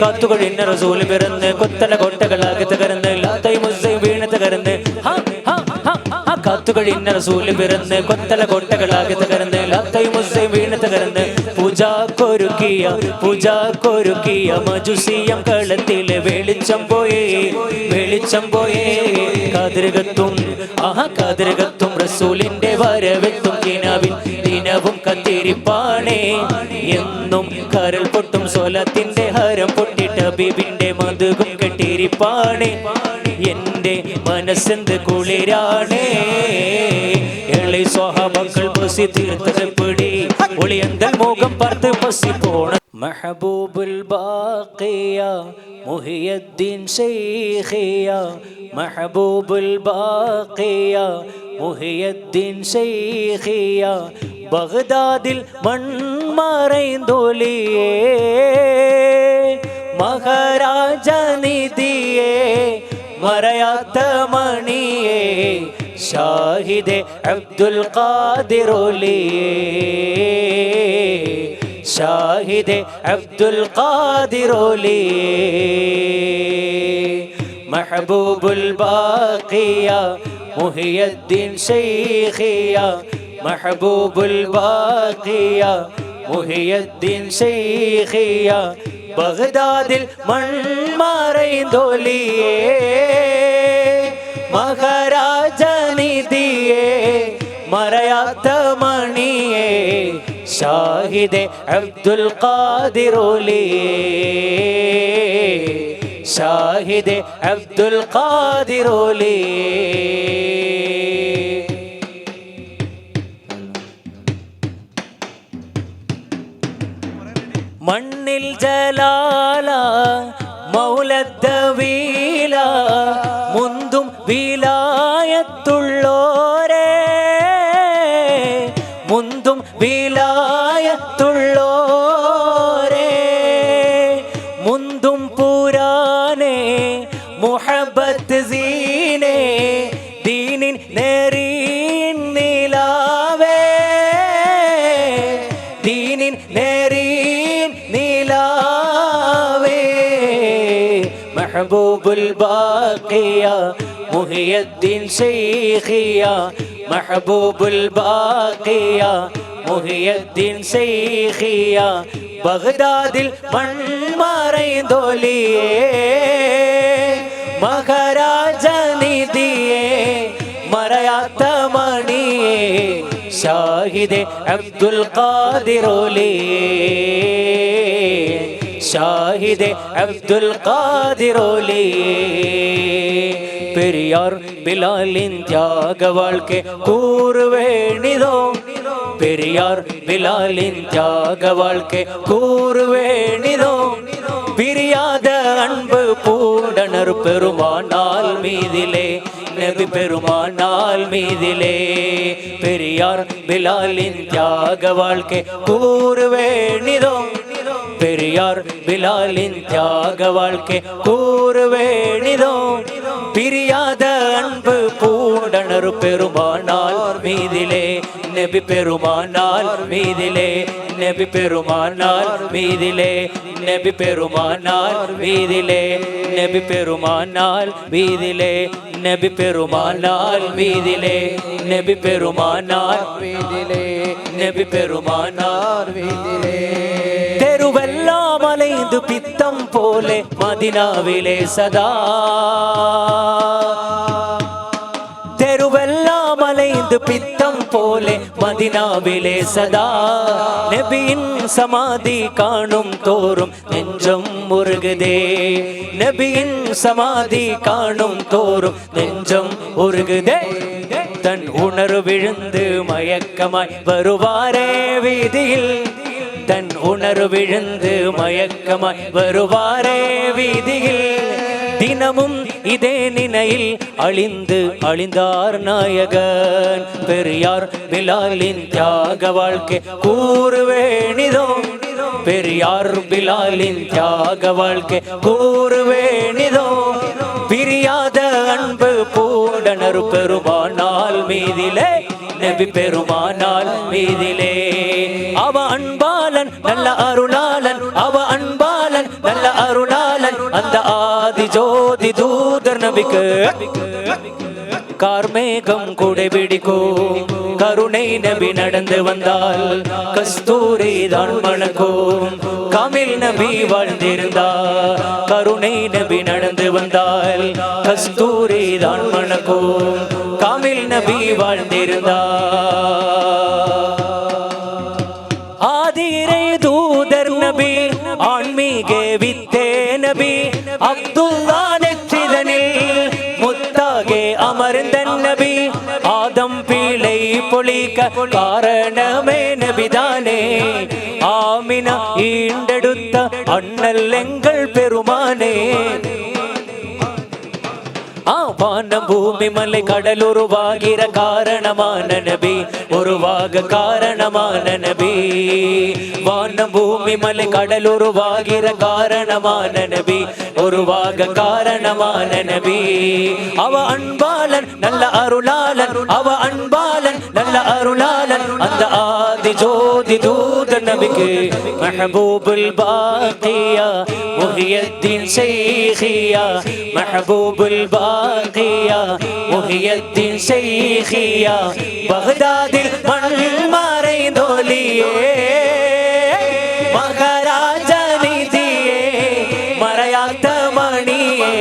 കാത്തുകൊഴിഞ്ഞ റസൂൽ പിറന്ന് കൊത്തല കോട്ടകളാകെ തകർന്ന് ലാത്തൈ മുസ്സൈ വീണ് തകർന്ന്. കാത്തുകൊഴിഞ്ഞ റസൂൽ പിറന്ന് കൊത്തല കോട്ടകളാകെ തകർന്ന് ലാത്തൈ മുസ്സൈ വീണ് തകർന്ന് പൂജാക്കൊരുക്കിയ പൂജാക്കൊരുക്കിയ മജുസിയം കളത്തിലെ വെളിച്ചം പോയേ വെളിച്ചം പോയേ കാതിരകത്തും ആഹാ കാതിരകത്തും റസൂലിന്റെ വരവെത്തും കിനാവിൻ ദിനവും കത്തിരിപ്പാണേ. എന്നും കരൾ പൊട്ടും സോലത്തിന്റെ ഹരം പൊട്ടിട്ട ബിബിന്റെ മധുകും കെട്ടിരിപ്പാണേ. എന്റെ മനസ്സെന്ത് കുളിരാണേ. എളി സ്വഹമക്കൾ പസി തീർത്തപ്പെടി ഒളിയന്തൽ മുഖം പറത്ത് പസി പോണ മെഹബൂബുൽ ബാക്കിയ മുഹിയദ്ദീൻ ശൈഖിയ മെഹബൂബുൽ ബാക്കിയ മുഹിയദ്ദീൻ ശൈഖിയ ബഗ്ദാദിൽ മൺമറൈന്തോലിയേ മഹാരാജ നിധിയേ മറയാത്ത മണിയേ ഷാഹിദെ അബ്ദുൽ ഖാദിറോലിയേ ഷാഹിദെ അബ്ദുൽ ഖാദിറോലി മഹബൂബുൽ ബാക്കിയ മുഹിയദ്ദീൻ ശൈഖിയ മഹബൂബുൽ ബാക്കിയ മുഹിയദ്ദീൻ ശൈഖിയ ബഗ്ദാദിൽ മൺമറൈന്തോലിയേ മഹാരാജ നിധിയേ മറയാത്ത മണിയേ ഷാഹിദെ അബ്ദുൽ ഖാദിറോലിയേ ഷാഹിദെ അബ്ദുൽ ഖാദിറോലിയേ മണ്ണിൽ ജലാല മൗലദ്ദവീല മുന്തും വിലായത്തുള്ളോരേ. മുന്തും വിലായത്തുള്ളോരേ മുഹബത്ത് സീനേ ദീനിൻ നേരീൻ നിലാവേ. ദീനിൻ നേരീൻ നിലാവേ. മെഹബൂബുൽ ബാക്കിയ മുഹിയദ്ദീൻ ശൈഖിയ. മെഹബൂബുൽ ബാക്കിയ മുഹിയദ്ദീൻ ശൈഖിയ. ബഗ്ദാദിൽ മൺമറൈന്തോലിയേ മഹാരാജ മഹാരാജനിധിയെ മറയാത്ത മണിയെ ഷാഹിദെ അബ്ദുൽ ഖാദിറോലേ ഷാഹിദെ അബ്ദുൽ ഖാദിറോലേ പെരിയാർ ബിലാലിൻ ത്യാഗവാൾക്ക് കൂറുവേണിതോ. പെരിയാർ ബിലാലിൻ ത്യാഗവാൾക്ക് കൂറുവേണിതോ. പിരിയാത അൻപ് പൂർ பூண்டனர் பெருமானால் மீதிலே நபி பெருமானால் மீதிலே. பெரியார் பிலாலின் தியாக வாழ்க்கை கூறுவே கூறுவேணிதோ பெரியார் பிலாலின் தியாக வாழ்க்கை கூறுவே கூறுவேணிதோ பிரியாத அன்பு பூடனர் பெருமானால் மீதிலே நெபி பெருமானால் மீதிலே நெபி பெருமானால் மீதிலே நெபி பெருமானால் மீதிலே நெபி பெருமானால் மீதிலே நெபி பெருமானால் மீதிலே நெபி பெருமானால் மீதிலே நெபி பெருமானார் மீதிலே தேருவெல்லாம் அலைந்து பித்தம் போலே மதினாவிலே சதா. தெருவெல்லாம் அலைந்து பித்தம் போலே மதினாவிலே சதா. நபியின் சமாதி காணும் தோறும் நெஞ்சம் உருகுதே. நபியின் சமாதி காணும் தோறும் நெஞ்சம் உருகுதே. தன் உணர்வு விழுந்து மயக்கமாய் வருவாரே வீதியில். உணர்வு விழுந்து மயக்கமாய் வருவாரே வீதியில். தினமும் இதே நினையில் அழிந்து அழிந்தார் நாயகன். பெரியார் பிலாலின் தியாக வாழ்க்கை கூறுவேணிதோ பெரியார் பிலாலின் தியாக வாழ்க்கை கூறுவேணிதோ பிரியாத அன்பு பூடனர் பெருமானால் மீதிலே நபி பெருமானால் மீதிலே. அவ அன்பா நல்ல அருளாளன் அவ அன்பாளன் நல்ல அருளாளன். அந்த ஆதி ஜோதி தூதர் நபிக்கு கார்மேகம் கூடை பிடிக்கும் கருணை நபி நடந்து வந்தால் கஸ்தூரி தான் மணக்கும் கமில் நபி வாழ்ந்திருந்தார் கருணை நபி நடந்து வந்தால் கஸ்தூரி தான் மணக்கும் கமில் நபி வாழ்ந்திருந்தார். பீளை காரணமே நபிதானே. ஆமினா ஈண்டெடுத்த அண்ணல் எங்கள் பெருமானே. வானம் பூமி மலை கடல் உருவாகிற காரணமான நபி உருவாக காரணமான நபி வானம் பூமி மலை கடல் உருவாகிற காரணமான நபி உருவாக காரணமான நபி அவ அன்பாளன் நல்ல அருளாளன். அவ அன்பாளன் நல்ல அருளாளன். அந்த ஆதி ஜோதி தூத நபிக்கு மஹபூபுல் பாக்கியா முஹியத்தின் செய்கியா மஹபூபுல் பாக்கியா. ഷാഹിയ മുഹിയത്തിൻ ഷെയ്ഖിയ ബഗ്ദാദിൽ മൺമറൈതൊലിയേ മഹാരാജനിധിയേ മറയാത്ത മണിയേ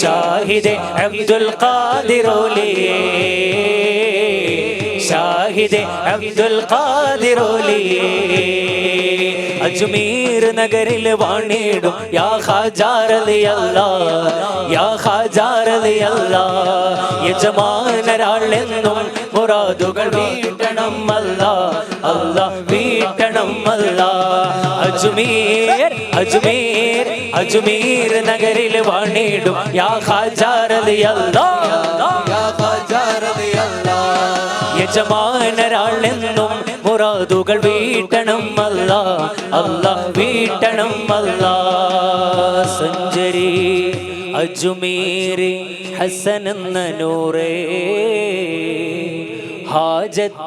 ഷാഹിദ് അബ്ദുൽ ഖാദിറോലിയേ ഷാഹിദ് അബ്ദുൽ ഖാദിറോലിയേ അജ്മീർ നഗരിൽ വാണിടും. യാ ഹാജാരലി അല്ലാ യാ ഹാജാരലി അല്ലാ. യജമാനരാളെന്നും മുറാദുകൾ വീട്ടണം അല്ല അല്ല വീട്ടണം അല്ല അജ്മീർ അജ്മീർ അജ്മീർ നഗരിൽ വാണിടും. യാ ഹാജാരലി അല്ലാ യാ ഹാജാറലിയല്ല യജമാനരാൾ യജമാനരാളെന്നും മുറാദുകൾ വീട്ടണം അല്ല അല്ല വീട്ടണം അല്ല. സഞ്ചരി അജുമീരി ഹസനെന്ന നൂറേ. ഹാജത്തിനുത്തമാം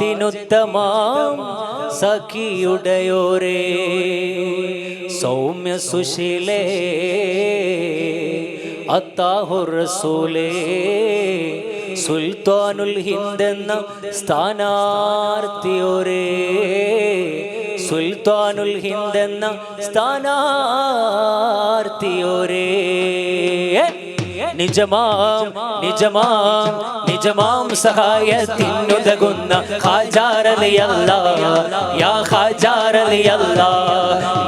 സഖിയുടയോരേ. സൗമ്യ സുശീലേ. അത്താഹുർ റസൂലേ സുൽത്താനുൽ ഹിന്ദ് എന്ന സ്ഥാനാർത്ഥിയോരേ സുൽത്താനുൽ ഹിന്ദ് എന്ന സ്ഥാനാർത്ഥിയോരേ. നിജമാം നിജമാം നിജമാം സഹായത്തിനുതകുന്ന ഹാജാരലിയല്ല യാ ഹാജാരലിയല്ല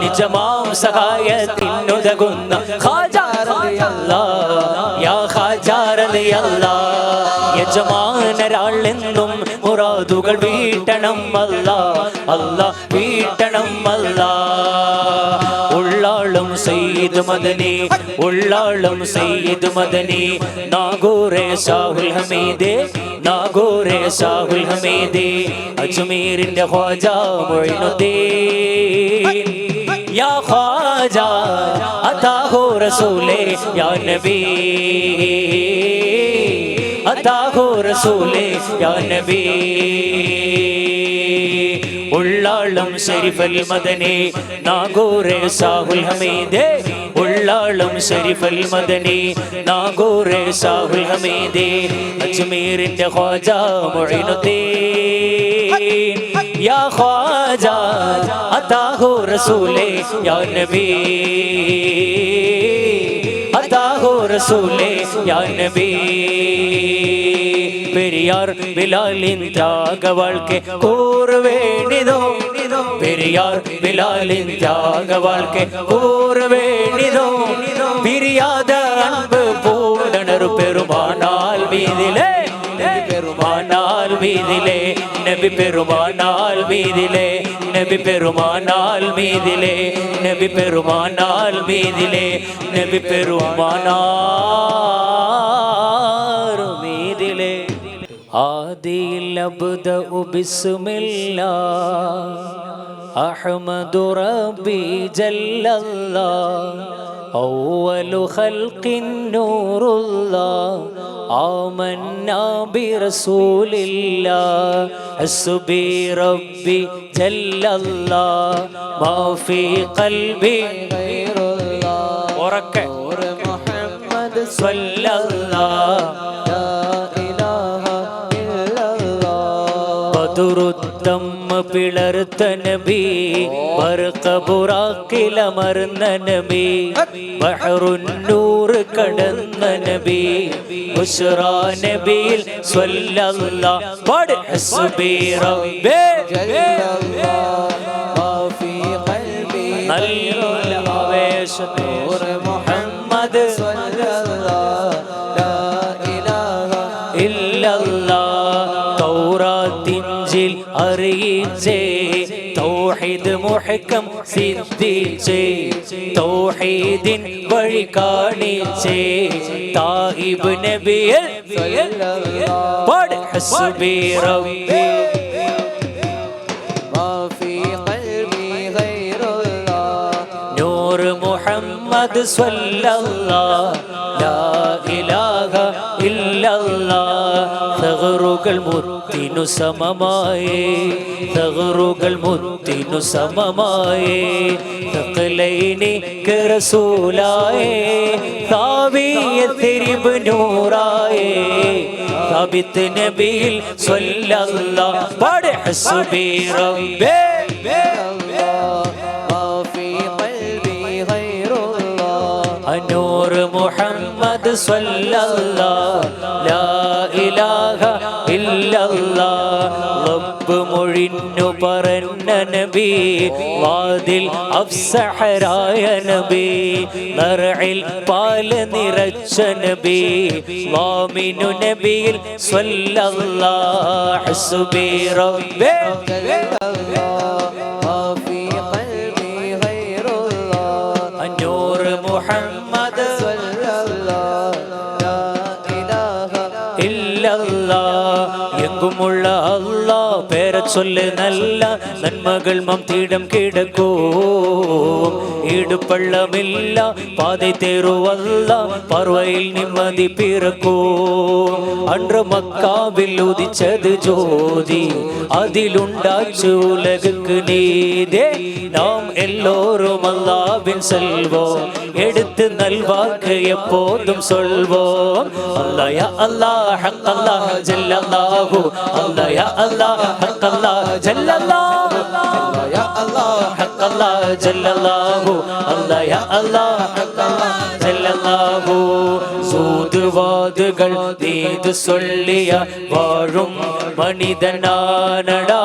നിജമാം സഹായത്തിനുതകുന്ന ഖാജാറലിയല്ല യജമാനരാളെന്നും മുറാദുകൾ വീട്ടണം അല്ല. അല്ല വീട്ടണം അല്ല. ഉള്ളാളും സയ്യിദ് മദനി ഉള്ളാളും സയ്യിദ് മദനി. നാഗോറെ ഷാഹുൽ ഹമീദേ നാഗോറെ ഷാഹുൽ ഹമീദേ. അജ്മീരിന്റെ ഖ്വാജ മൊയ്നുദ്ദീൻ. യാ ഖ്വാജ അതാഹു റസൂലേ യാ നബി. അതാഹു റസൂലേ യാ നബി. ഉള്ളാളം ഷരീഫൽ മദനെ നാഗോറെ സാഹുൽ ഹമീദേ. ഉള്ളാളം ഷരീഫൽ മദനെ നാഗോറെ സാഹുൽ ഹമീദേ. അജ്മീരിന്റെ ഖ്വാജ മൊയ്നുദ്ദീൻ. യാ ഖ്വാജ അതാഹു റസൂലേ യാ നബീ. റസൂലേ യാ നബി பெரியார் பிலாலின் தியாக வாழ்க்கை கூற வேண்டிதோ பெரியார் பிலாலின் தியாக வாழ்க்கை கூற வேண்டிதோ பிரியாத அன்பு பூடனர் பெருமானால் வீதிலே பெருமானால் வீதிலே നബി പെരുമാനാൽ മീതിലെ നബി പെരുമാനാൽ മീതിലെ നബി പെരുമാനാൽ മീതിലെ നബി പെരുമാനാർ മീതിലെ. ആദിയിൽ അബ്ദ ഉബിസ്മില്ല അഹ്മദു റബി ജല്ലല്ലാഹ് أول خلق نور الله آمنا برسول الله. حسبي ربي جل الله ما في قلبي غير الله. وركع. محمد صلى الله പിളർത്ത നബി ബർക്കബുറാക്കിലമർന്ന നബി ബഹറുന്നൂർ കടന്ന നബി ബുസ്റ നബിയിൽ സ്വല്ലല്ലാ നല്ല ആവേശത്തോടെ ഹക്കം സിദ്ധിച്ചേ തൗഹീദിൻ വഴി കാണിച്ചേ താഹിബ് നബിയൽ പാട് ഹസ്ബി റബ്ബി. മുഹമ്മദ് സ്വല്ലല്ലാ ലാ ഇലാഹ ഇല്ലല്ലാ. തഗറുകൾ മുത്തിനു സമമായേ തഗറുകൾ മുത്തിനു സമമായേ തഖലൈനി റസൂലായേ താവിയ തിരിബ് നൂറായേ ثابت നബിയിൽ സ്വല്ലല്ലാഹ് പാട് ഹസ്ബി റബ്ബേ الله ما في قلبي غير الله മൊഴിഞ്ഞു പറഞ്ഞ നബി വാതിൽ അഫ്സഹരായ നബി നറയിൽ പാൽ നിറച്ച നബി വാമിനു നബിയിൽ സ്വല്ലല്ലാഹ് ഹസ്ബി റബ്ബേ പേര ചൊല്ല് നല്ല നന്മകൾ മംതീടം കിടക്കൂ ஈடுபள்ளமில்ல பாதை தேருவல்ல பார்வையில் நிம்மதி பிறக்கோ அன்று மக்காவில் உதிச்சது ஜோதி அதிலுண்டாச்சு உலகுக்கு நீதே நாம் எல்லோரும் அல்லாவின் செல்வோம் எடுத்து நல்வாக்கு எப்போதும் சொல்வோம் அல்லயா அல்லாஹ் அல்லாஹ் ஜில்லாஹு அல்லயா அல்லாஹ் حق الله جل الله يا الله حق الله جل الله الله يا الله حق الله جل الله സൂതുവാതുകൾ നീതു സൊല്ലിയ വാഴും മണിതനാനടാ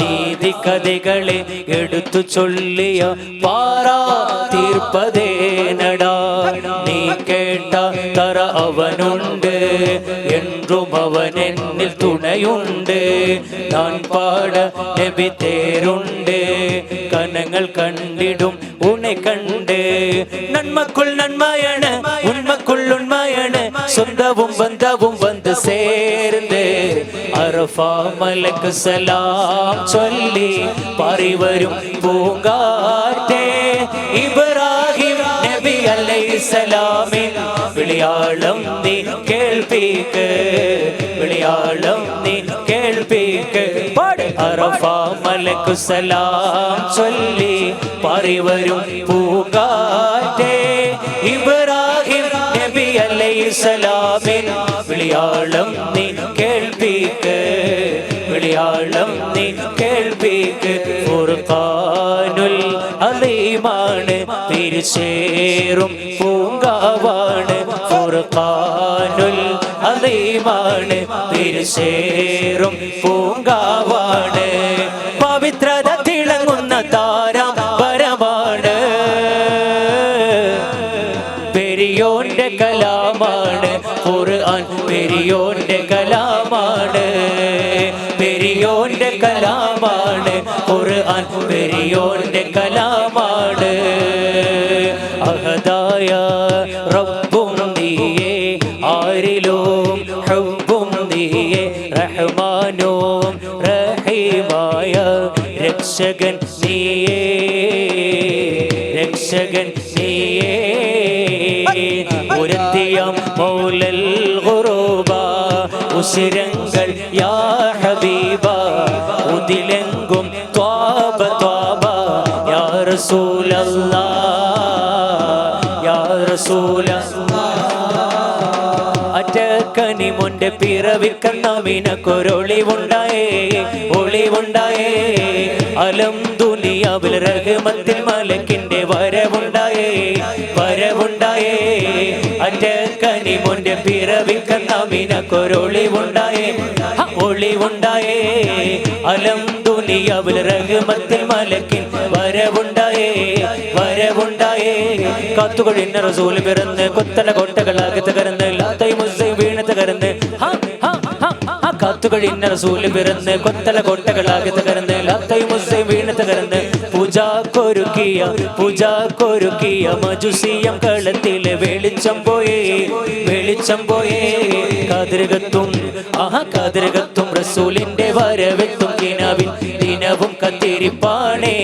നീതി കഥകളെ എടുത്തു ചൊല്ലിയ പാറാ തീർപ്പതേനടാ നീക്കേ தர அவனுண்டு என்றும் அவன் என்னில் துணையுண்டு. நான் பாட நெபி தேருண்டு கனங்கள் கண்டிடும் உன்னை கண்டு. நன்மக்குள் நன்மையன உண்மக்குள் உண்மையன சொந்தவும் வந்தவும் வந்து சேர்ந்து. அரஃபா மலக்கு சலாம் சொல்லி பறிவரும் பூங்காட்டே இப்ராஹிம் நபி அலை சலாமின் വിളിയാളം നീ കേൾപ്പിക്ക് വിളിയാളം നീ കേൾപ്പിക്ക്. അറഫ മലക്കു സലാം ചൊല്ലി പറിവരും പൂങ്കാറ്റേ. ഇബ്രാഹിം നബി അലൈഹിസ്സലാമിൻ വിളിയാളം നീ വിളിയാളം നീ കേൾപ്പിക്ക്. ഫുർഖാനുൽ അലീമാണ് തിരിച്ചേറും പൂങ്കാവാണ്. ഫുർഖാനുൽ അലീമാണ് തിരിച്ചേറും പൂങ്കാവാണ്. പെരിയോന്റെ കലാമാണ്. ഖുർആൻ പെരിയോന്റെ കലാമാണ്. അഹദായ റബ്ബും നീയേ ആരിലോ ഹബ്ബും നീയേ റഹ്മാനും റഹീമായ രക്ഷകൻ നീയെ രക്ഷകൻ നീയേ. തിയം മൗലൽ ഖുറൂബ ഉശിരങ്ങൾ യാ ഉദിലെങ്കും ത്വാബ ത്വാബ യാ റസൂലല്ലാ യാ റസൂലല്ലാ കനിമുന്റെ പിറവിക്കണ്ണമിനക്കൊരൊളിവുണ്ടായേ ഒളിവുണ്ടായേ അലം ദുനിയാവിൽ റഹ്മത്തിൽ മലക്കിന്റെ വരവുണ്ടായേ വരവുണ്ടായേ. അറ്റ കനിമുന്റെ പിറവിക്കണ്ണമിനക്കൊരൊളിവുണ്ടായേ ഒളിവുണ്ടായേ അലം ദുനിയാവിൽ റഹ്മത്തിൽ മലക്കിൻ വരവുണ്ടായേ വരവുണ്ടായേ. കാത്തുകൊഴിഞ്ഞ റസൂൽ പിറന്ന് കൊത്തല കോട്ടകളാകെ തകർന്ന് ലാത്തൈ ഹ, ഇന്ന റസൂൽ പിറന്ന് കൊത്തല കോട്ടകളാകെ തകർന്ന് ലത്തൈ മുസ്ലിം വീണ് തകർന്ന് പൂജാ കൊരുക്കിയ പൂജാ കൊരുക്കിയ മജുസിയം കളത്തിലെ വെളിച്ചം പോയേ വെളിച്ചം പോയേ. കാതിരകത്തും ആ കാതിരകത്തും റസൂലിന്റെ വരവെത്തും കിനാവിൽ ദിനവും കത്തിരിപ്പാണേ.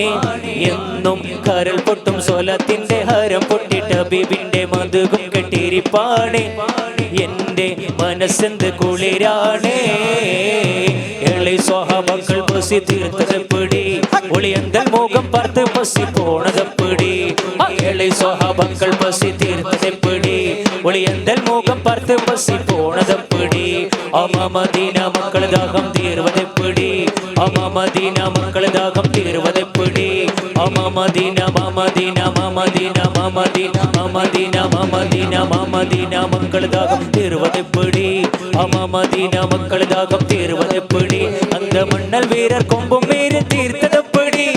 എന്നും കരൾ പൊട്ടും സോലത്തിന്റെ ഹരം പൊട്ടിട്ട ബിബിന്റെ മധുകും കെട്ടിരിപ്പാണേ. എന്റെ മനസ്സിന്റെ കുളിരാണേ സ്വഹാബക്കൾ പസി തീർത്തതപ്പടി ഒളിയന്തൽ മുഖം പാർത്ത് പസി പോണതപ്പടി ഏളை സ്വഹാബക്കൾ പസി തീർത്തതപ്പടി ഒളിയന്തൽ മുഖം പാർത്ത് പസി പോണതപ്പടി അമമദീന മക്കൾ ദാഹം തീർവതെപ്പടി അമമദീന മക്കൾ ദാഹം തീർവതെപ്പടി മമദിന മമദിന മമദിന മമദിന മമദിന മമദിന മമദിന മക്കൾ ദാഹം തീർവതെപ്പിടി അമമദിന മക്കൾ ദാഹം തീർവതെപ്പിടി അന്ത മണ്ണൽ വീരർ കൊമ്പും മേരെ തീർത്തതെപ്പിടി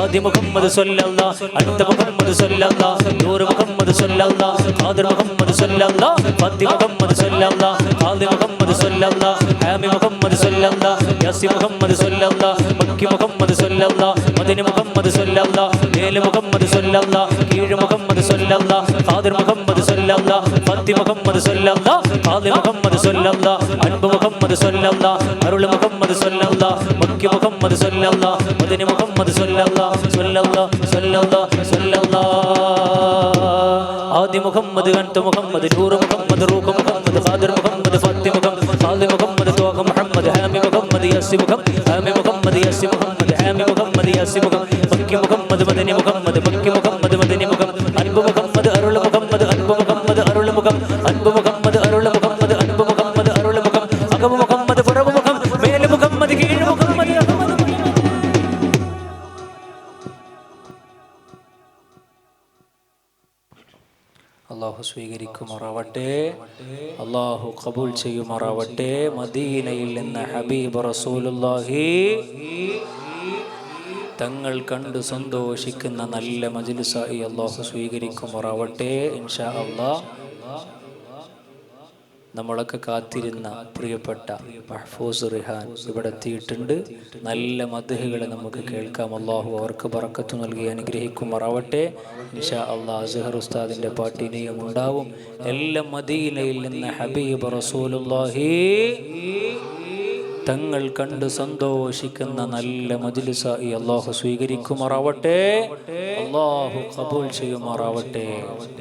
ആദ്യ മുഹമ്മദ് സൊല്ലല്ല അടുത്ത മുഹമ്മദ് സൊല്ലല്ല നൂറ് മുഹമ്മദ് സൊല്ലല്ല ആദ്യ മുഹമ്മദ് സല്ലല്ലാ ഫത്തി മുഹമ്മദ് സല്ലല്ലാ ഖാദി മുഹമ്മദ് സല്ലല്ലാ ഹാമി മുഹമ്മദ് സല്ലല്ലാ യാസി മുഹമ്മദ് സല്ലല്ലാ മക്കി മുഹമ്മദ് സല്ലല്ലാ മദനി മുഹമ്മദ് സല്ലല്ലാ ഏൽ മുഹമ്മദ് സല്ലല്ലാ കീഴ് മുഹമ്മദ് സല്ലല്ലാ ഖാദിർ മുഹമ്മദ് സല്ലല്ലാ ഫത്തി മുഹമ്മദ് സല്ലല്ലാ ഖാദി മുഹമ്മദ് സല്ലല്ലാ അൻപ് മുഹമ്മദ് സല്ലല്ലാ അരുൾ മുഹമ്മദ് സല്ലല്ലാ മക്കി മുഹമ്മദ് സല്ലല്ലാ മദനി മുഹമ്മദ് സല്ലല്ലാ സല്ലല്ലാ സല്ലല്ലാ സല്ലല്ലാ ആദി മുഹമ്മദ് അൻത മുഹമ്മദ് നൂറ് മുഹമ്മദ് റൂഖ് മുഹമ്മദ് ഖാദിർ മുഹമ്മദ് ഫത്തി മുഹമ്മദ് ഖാദി മുഹമ്മദ് തോഹ മുഹമ്മദ് ഹാമി മുഹമ്മദ് യസി മുഹമ്മദ് ഹാമി മുഹമ്മദ് യസി മുഹമ്മദ് ഹാമി മുഹമ്മദ് യസി മുഹമ്മദ് മുഹമ്മദ് കബൂൽ ചെയ്യുമാറാവട്ടെ. മദീനയിൽ നിന്ന് ഹബീബ് റസൂലുള്ളാഹി തങ്ങൾ കണ്ട് സന്തോഷിക്കുന്ന നല്ല മജിലിസായി അള്ളാഹു സ്വീകരിക്കുമാറാവട്ടെ. ഇൻഷാ അള്ളാഹ് നമ്മളൊക്കെ കാത്തിരുന്ന പ്രിയപ്പെട്ട മഹ്ഫൂസ് റിഹാൻ ഇവിടെ എത്തിയിട്ടുണ്ട്. നല്ല മധുഹുകളെ നമുക്ക് കേൾക്കാം. അള്ളാഹു അവർക്ക് പറക്കത്തു നൽകി അനുഗ്രഹിക്കുമാറാവട്ടെ. ഇൻഷാ അള്ളാഹ് അസഹർ ഉസ്താദിന്റെ പാട്ടിനെയും ഉണ്ടാവും. എല്ലാം മദീനയിൽ നിന്ന് ഹബീബ് റസൂലുള്ളാഹി തങ്ങൾ കണ്ട് സന്തോഷിക്കുന്ന നല്ല മജിലിസ ഈ അള്ളാഹു സ്വീകരിക്കുമാറാവട്ടെ. അള്ളാഹു കബൂൽ ചെയ്യുമാറാവട്ടെ.